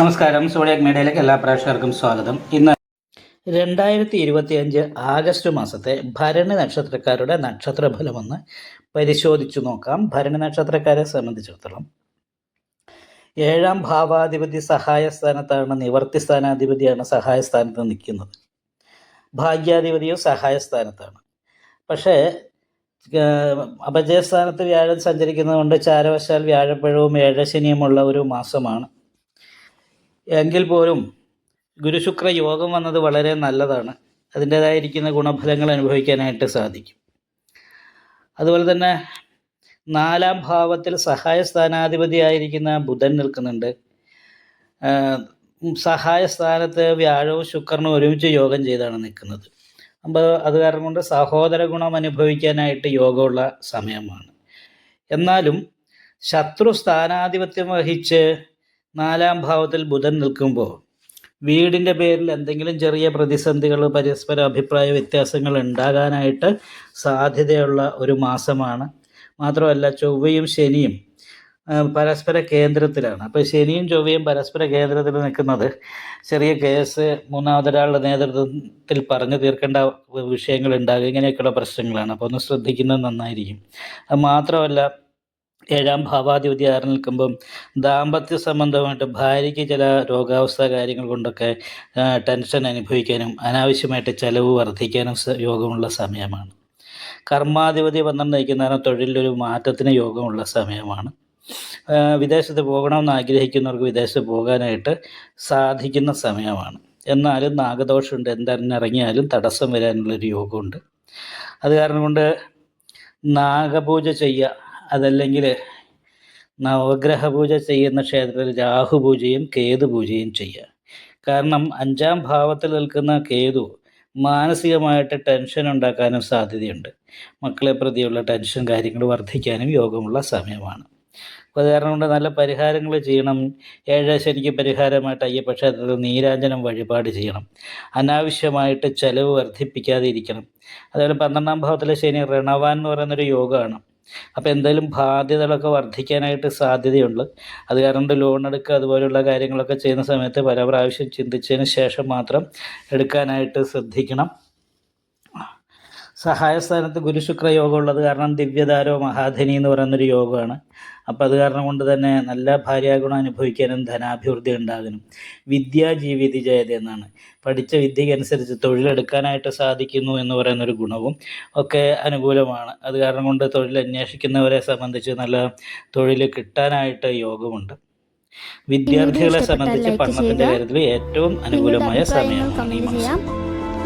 നമസ്കാരം. സോഡിയാക് മീഡിയയിലേക്ക് എല്ലാ പ്രേക്ഷകർക്കും സ്വാഗതം. ഇന്ന് രണ്ടായിരത്തി ഇരുപത്തിയഞ്ച് ആഗസ്റ്റ് മാസത്തെ ഭരണി നക്ഷത്രക്കാരുടെ നക്ഷത്രഫലമൊന്ന് പരിശോധിച്ചു നോക്കാം. ഭരണി നക്ഷത്രക്കാരെ സംബന്ധിച്ചിടത്തോളം ഏഴാം ഭാവാധിപതി സഹായ സ്ഥാനത്താണ് നിവർത്തി സ്ഥാനാധിപതിയാണ് സഹായ സ്ഥാനത്ത് നിൽക്കുന്നത്. ഭാഗ്യാധിപതിയും സഹായ സ്ഥാനത്താണ്. പക്ഷേ അപജയ അപജയസ്ഥാനത്ത് വ്യാഴം സഞ്ചരിക്കുന്നതുകൊണ്ട് ചാരവശാൽ വ്യാഴപ്പഴവും ഏഴശനിയുമുള്ള ഒരു മാസമാണ്. എങ്കിൽ പോലും ഗുരുശുക്ര യോഗം വന്നത് വളരെ നല്ലതാണ്. അതിന്റേതായിരിക്കുന്ന ഗുണഫലങ്ങൾ അനുഭവിക്കാനായിട്ട് സാധിക്കും. അതുപോലെ തന്നെ നാലാം ഭാവത്തിൽ സഹായ സ്ഥാനാധിപതിയായിരിക്കുന്ന ബുധൻ നിൽക്കുന്നുണ്ട്. സഹായ സ്ഥാനത്ത് വ്യാഴവും ശുക്രനും ഒരുമിച്ച് യോഗം ചെയ്താണ് നിൽക്കുന്നത്. അപ്പോൾ അത് കാരണം കൊണ്ട് സഹോദര ഗുണം അനുഭവിക്കാനായിട്ട് യോഗമുള്ള സമയമാണ്. എന്നാലും ശത്രു സ്ഥാനാധിപത്യം വഹിച്ച് നാലാം ഭാവത്തിൽ ബുധൻ നിൽക്കുമ്പോൾ വീടിന്റെ പേരിൽ എന്തെങ്കിലും ചെറിയ പ്രതിസന്ധികൾ പരസ്പര അഭിപ്രായ വ്യത്യാസങ്ങൾ ഉണ്ടാകാനായിട്ട് സാധ്യതയുള്ള ഒരു മാസമാണ്. മാത്രമല്ല ചൊവ്വയും ശനിയും പരസ്പര കേന്ദ്രത്തിലാണ്. അപ്പോൾ ശനിയും ചൊവ്വയും പരസ്പര കേന്ദ്രത്തിൽ നിൽക്കുന്നത് ചെറിയ കേസ് മൂന്നാമതൊരാളുടെ നേതൃത്വത്തിൽ പറഞ്ഞു തീർക്കേണ്ട വിഷയങ്ങൾ ഉണ്ടാകും. ഇങ്ങനെയൊക്കെയുള്ള പ്രശ്നങ്ങളാണ്. അപ്പോൾ ഒന്ന് ശ്രദ്ധിക്കുന്നത് നന്നായിരിക്കും. അത് മാത്രമല്ല ഏഴാം ഭാവാധിപതി ആറ് നിൽക്കുമ്പം ദാമ്പത്യ സംബന്ധമായിട്ട് ഭാര്യയ്ക്ക് ചില രോഗാവസ്ഥ കാര്യങ്ങൾ കൊണ്ടൊക്കെ ടെൻഷൻ അനുഭവിക്കാനും അനാവശ്യമായിട്ട് ചിലവ് വർദ്ധിക്കാനും യോഗമുള്ള സമയമാണ്. കർമാധിപതി പന്ത്രണ്ട് നയിക്കുന്നതിന് തൊഴിലൊരു മാറ്റത്തിന് യോഗമുള്ള സമയമാണ്. വിദേശത്ത് പോകണമെന്ന് ആഗ്രഹിക്കുന്നവർക്ക് വിദേശത്ത് പോകാനായിട്ട് സാധിക്കുന്ന സമയമാണ്. എന്നാലും നാഗദോഷമുണ്ട്. എന്തറിഞ്ഞിറങ്ങിയാലും തടസ്സം വരാനുള്ളൊരു യോഗമുണ്ട്. അത് കാരണം കൊണ്ട് നാഗപൂജ ചെയ്യുക അതല്ലെങ്കിൽ നവഗ്രഹ പൂജ ചെയ്യുന്ന ക്ഷേത്രത്തിൽ രാഹു പൂജയും കേതു പൂജയും ചെയ്യുക. കാരണം അഞ്ചാം ഭാവത്തിൽ നിൽക്കുന്ന കേതു മാനസികമായിട്ട് ടെൻഷൻ ഉണ്ടാക്കാനും സാധ്യതയുണ്ട്. മക്കളെ പ്രതിയുള്ള ടെൻഷൻ കാര്യങ്ങൾ വർദ്ധിക്കാനും യോഗമുള്ള സമയമാണ്. അപ്പോൾ കാരണം കൊണ്ട് നല്ല പരിഹാരങ്ങൾ ചെയ്യണം. ഏഴ് ശനിക്ക് പരിഹാരമായിട്ട് അയ്യപ്പ ക്ഷേത്രത്തിൽ നീരാഞ്ജനം വഴിപാട് ചെയ്യണം. അനാവശ്യമായിട്ട് ചെലവ് വർദ്ധിപ്പിക്കാതെ ഇരിക്കണം. അതുപോലെ പന്ത്രണ്ടാം ഭാവത്തിലെ ശനി രണവാൻ എന്ന് പറയുന്നൊരു യോഗമാണ്. അപ്പോൾ എന്തായാലും ബാധ്യതകളൊക്കെ വർദ്ധിക്കാനായിട്ട് സാധ്യതയുണ്ട്. അത് കാരണം ലോൺ എടുക്കുക അതുപോലെയുള്ള കാര്യങ്ങളൊക്കെ ചെയ്യുന്ന സമയത്ത് പല പ്രാവശ്യം ചിന്തിച്ചതിന് ശേഷം മാത്രം എടുക്കാനായിട്ട് ശ്രദ്ധിക്കണം. സഹായസ്ഥാനത്ത് ഗുരുശുക്ര യോഗം ഉള്ളത് കാരണം ദിവ്യതാരോ മഹാധനി എന്ന് പറയുന്നൊരു യോഗമാണ്. അപ്പോൾ അത് കാരണം കൊണ്ട് തന്നെ നല്ല ഭാര്യാഗുണം അനുഭവിക്കാനും ധനാഭിവൃദ്ധി ഉണ്ടാകാനും വിദ്യാ ജീവിതി ജയത എന്നാണ്. പഠിച്ച വിദ്യയ്ക്കനുസരിച്ച് തൊഴിലെടുക്കാനായിട്ട് സാധിക്കുന്നു എന്ന് പറയുന്നൊരു ഗുണവും ഒക്കെ അനുകൂലമാണ്. അത് കാരണം കൊണ്ട് തൊഴിൽ അന്വേഷിക്കുന്നവരെ സംബന്ധിച്ച് നല്ല തൊഴിൽ കിട്ടാനായിട്ട് യോഗമുണ്ട്. വിദ്യാർത്ഥികളെ സംബന്ധിച്ച് പഠനത്തിന്റെ കാര്യത്തിൽ ഏറ്റവും അനുകൂലമായ സമയമാണ് ഈ മാസം.